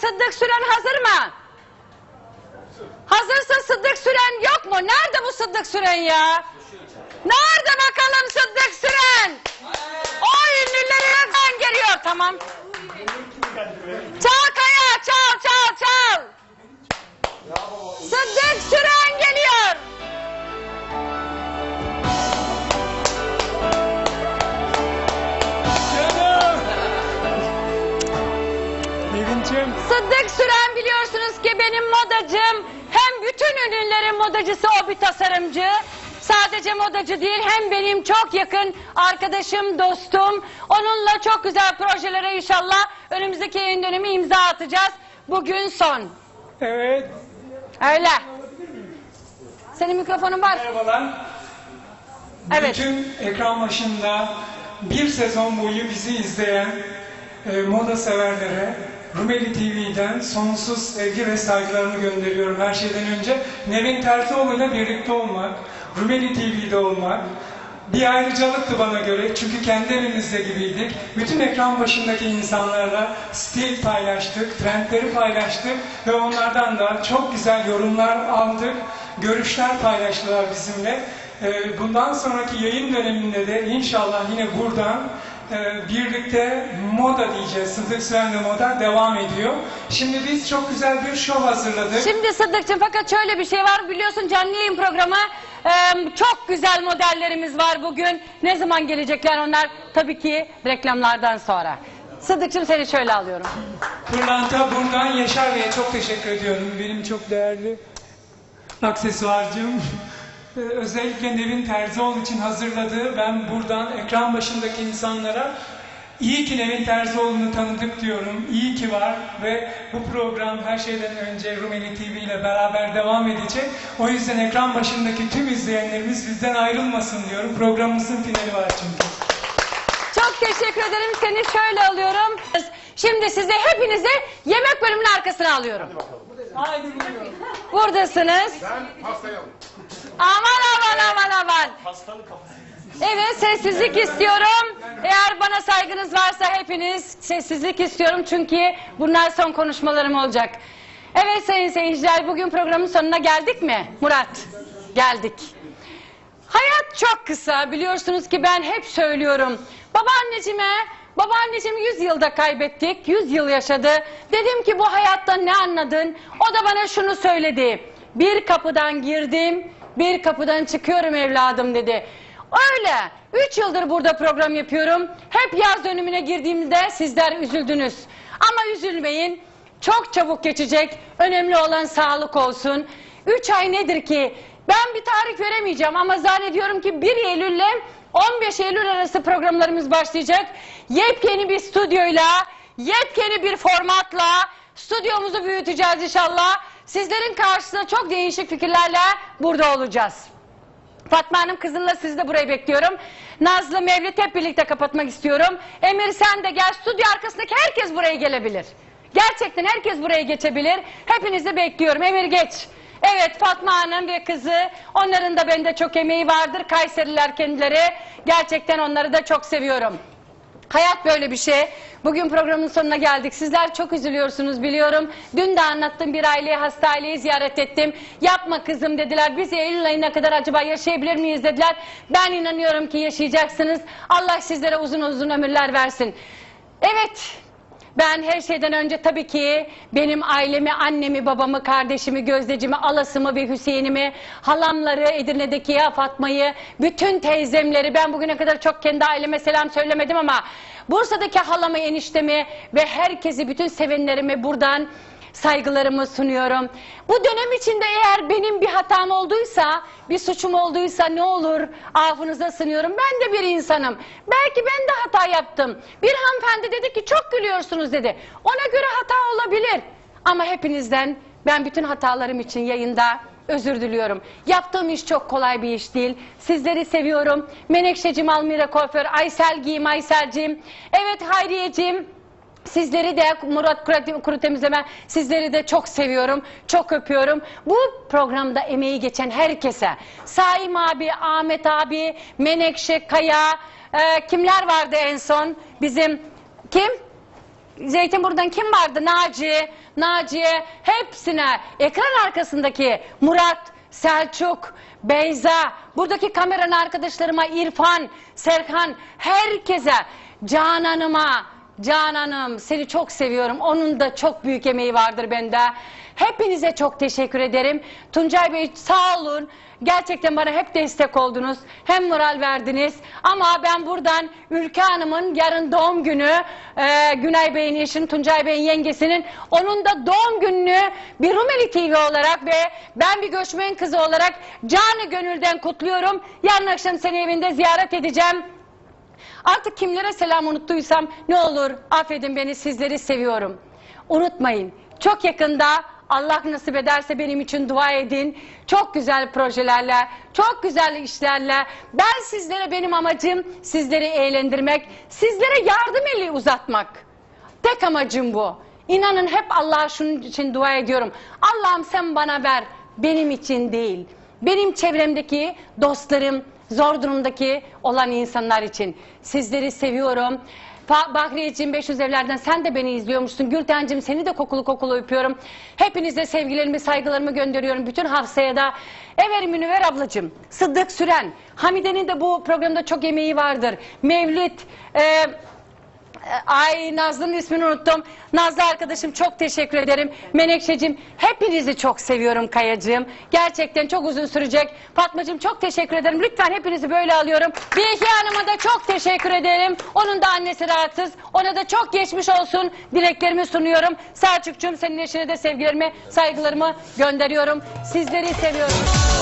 Sıddık Süren hazır mı? Hazırsa Sıddık Süren yok mu? Nerede bu Sıddık Süren ya? Nerede bakalım Sıddık Süren? O ünlüleri hemen geliyor tamam. Çal Kaya çal çal çal. Sıddık Süren Sıddık Süren biliyorsunuz ki benim modacım. Hem bütün ünlülerin modacısı o bir tasarımcı. Sadece modacı değil hem benim çok yakın arkadaşım, dostum. Onunla çok güzel projelere inşallah önümüzdeki yayın dönemi imza atacağız. Bugün son. Evet. Öyle. Senin mikrofonun var. Merhabalar. Evet. Bütün ekran başında bir sezon boyu bizi izleyen e, moda severlere Rumeli TV'den sonsuz sevgi ve saygılarımı gönderiyorum her şeyden önce. Nevin Tertioğlu ile birlikte olmak, Rumeli TV'de olmak bir ayrıcalıktı bana göre çünkü kendi evimizde gibiydik. Bütün ekran başındaki insanlarla stil paylaştık, trendleri paylaştık ve onlardan da çok güzel yorumlar aldık, görüşler paylaştılar bizimle. Ee, Bundan sonraki yayın döneminde de inşallah yine buradan e, birlikte moda diyeceğiz. Sıddık Süren'le moda devam ediyor. Şimdi biz çok güzel bir şov hazırladık. Şimdi Sıddıkçım fakat şöyle bir şey var biliyorsun canlı yayın programı e, çok güzel modellerimiz var bugün. Ne zaman gelecekler onlar? Tabii ki reklamlardan sonra. Sıddıkçım seni şöyle alıyorum. Pırlanta buradan Yaşar Bey'e çok teşekkür ediyorum. Benim çok değerli aksesuarcım. Ee, Özellikle Nevin Terzioğlu için hazırladığı ben buradan ekran başındaki insanlara iyi ki Nevin Terzioğlu'nu tanıdık diyorum. İyi ki var ve bu program her şeyden önce Rumeli TV ile beraber devam edecek. O yüzden ekran başındaki tüm izleyenlerimiz bizden ayrılmasın diyorum. Programımızın finali var çünkü. Çok teşekkür ederim seni şöyle alıyorum. Şimdi size hepinizi yemek bölümünün arkasına alıyorum. Haydi buyurun. Buradasınız. Ben pastayı. Aman aman aman aman. Evet sessizlik istiyorum. Eğer bana saygınız varsa hepiniz sessizlik istiyorum çünkü bunlar son konuşmalarım olacak. Evet sayın seyirciler bugün programın sonuna geldik mi? Murat geldik. Hayat çok kısa biliyorsunuz ki ben hep söylüyorum. Babaanneciğime Babaanneciğimi 100 yılda kaybettik. 100 yıl yaşadı. Dedim ki bu hayattan ne anladın? O da bana şunu söyledi. Bir kapıdan girdim, bir kapıdan çıkıyorum evladım dedi. Öyle. 3 yıldır burada program yapıyorum. Hep yaz dönümüne girdiğimde sizler üzüldünüz. Ama üzülmeyin. Çok çabuk geçecek. Önemli olan sağlık olsun. 3 ay nedir ki? Ben bir tarih veremeyeceğim ama zannediyorum ki 1 Eylül ile 15 Eylül arası programlarımız başlayacak. Yepyeni bir stüdyoyla, yepyeni bir formatla stüdyomuzu büyüteceğiz inşallah. Sizlerin karşısında çok değişik fikirlerle burada olacağız. Fatma Hanım kızınla sizi de buraya bekliyorum. Nazlı, Mevlüt hep birlikte kapatmak istiyorum. Emir sen de gel. Stüdyo arkasındaki herkes buraya gelebilir. Gerçekten herkes buraya geçebilir. Hepinizi bekliyorum. Emir geç. Evet Fatma Hanım ve kızı onların da bende çok emeği vardır. Kayseriler kendileri. Gerçekten onları da çok seviyorum. Hayat böyle bir şey. Bugün programın sonuna geldik. Sizler çok üzülüyorsunuz biliyorum. Dün de anlattım bir aileyi, hasta aileyi ziyaret ettim. Yapma kızım dediler. Biz Eylül ayına kadar acaba yaşayabilir miyiz dediler. Ben inanıyorum ki yaşayacaksınız. Allah sizlere uzun uzun ömürler versin. Evet. Ben her şeyden önce tabii ki benim ailemi, annemi, babamı, kardeşimi, gözdecimi, alasımı ve Hüseyin'imi, halamları, Edirne'deki ya Fatma'yı, bütün teyzemleri, ben bugüne kadar çok kendi aileme selam söylemedim ama Bursa'daki halamı, eniştemi ve herkesi, bütün sevenlerimi buradan saygılarımı sunuyorum. Bu dönem içinde eğer benim bir hatam olduysa, bir suçum olduysa ne olur affınıza sınıyorum. Ben de bir insanım. Belki ben de hata yaptım. Bir hanımefendi dedi ki çok gülüyorsunuz dedi. Ona göre hata olabilir. Ama hepinizden ben bütün hatalarım için yayında özür diliyorum. Yaptığım iş çok kolay bir iş değil. Sizleri seviyorum. Menekşecim Almira Kuaför, Aysel Giyim, Aysel'cim. Evet Hayriyeciğim. Sizleri de Murat Kuru- Temizleme sizleri de çok seviyorum. Çok öpüyorum. Bu programda emeği geçen herkese Saim abi, Ahmet abi, Menekşe, Kaya e, kimler vardı en son? Bizim kim? Zeytinburnu'dan kim vardı? Naci, Naciye hepsine ekran arkasındaki Murat, Selçuk, Beyza, buradaki kameranın arkadaşlarıma İrfan, Serkan, herkese, Canan'ıma, Canan'ım seni çok seviyorum. Onun da çok büyük emeği vardır bende. Hepinize çok teşekkür ederim. Tuncay Bey sağ olun. Gerçekten bana hep destek oldunuz. Hem moral verdiniz. Ama ben buradan Ülke Hanım'ın yarın doğum günü, e, Günay Bey'in eşinin, Tuncay Bey'in yengesinin, onun da doğum gününü bir Rumeli TV olarak ve ben bir göçmen kızı olarak canı gönülden kutluyorum. Yarın akşam seni evinde ziyaret edeceğim. Artık kimlere selam unuttuysam ne olur affedin beni sizleri seviyorum. Unutmayın çok yakında Allah nasip ederse benim için dua edin. Çok güzel projelerle, çok güzel işlerle. Ben sizlere benim amacım sizleri eğlendirmek, sizlere yardım eli uzatmak. Tek amacım bu. İnanın hep Allah'a şunun için dua ediyorum. Allah'ım sen bana ver, benim için değil. Benim çevremdeki dostlarım, zor durumdaki olan insanlar için. Sizleri seviyorum. Bahriyeciğim 500 evlerden sen de beni izliyormuşsun. Gültencim seni de kokulu kokulu öpüyorum. Hepinize sevgilerimi, saygılarımı gönderiyorum. Bütün Hafsa'ya da. Ever Münüver ablacığım, Sıddık Süren, Hamide'nin de bu programda çok emeği vardır. Mevlüt, e, Ay Nazlı'nın ismini unuttum. Nazlı arkadaşım çok teşekkür ederim. Menekşe'cim hepinizi çok seviyorum Kayacığım. Gerçekten çok uzun sürecek. Fatmacığım çok teşekkür ederim. Lütfen hepinizi böyle alıyorum. Bilge Hanım'a da çok teşekkür ederim. Onun da annesi rahatsız. Ona da çok geçmiş olsun. Dileklerimi sunuyorum. Selçuk'cum senin eşine de sevgilerimi, saygılarımı gönderiyorum. Sizleri seviyorum.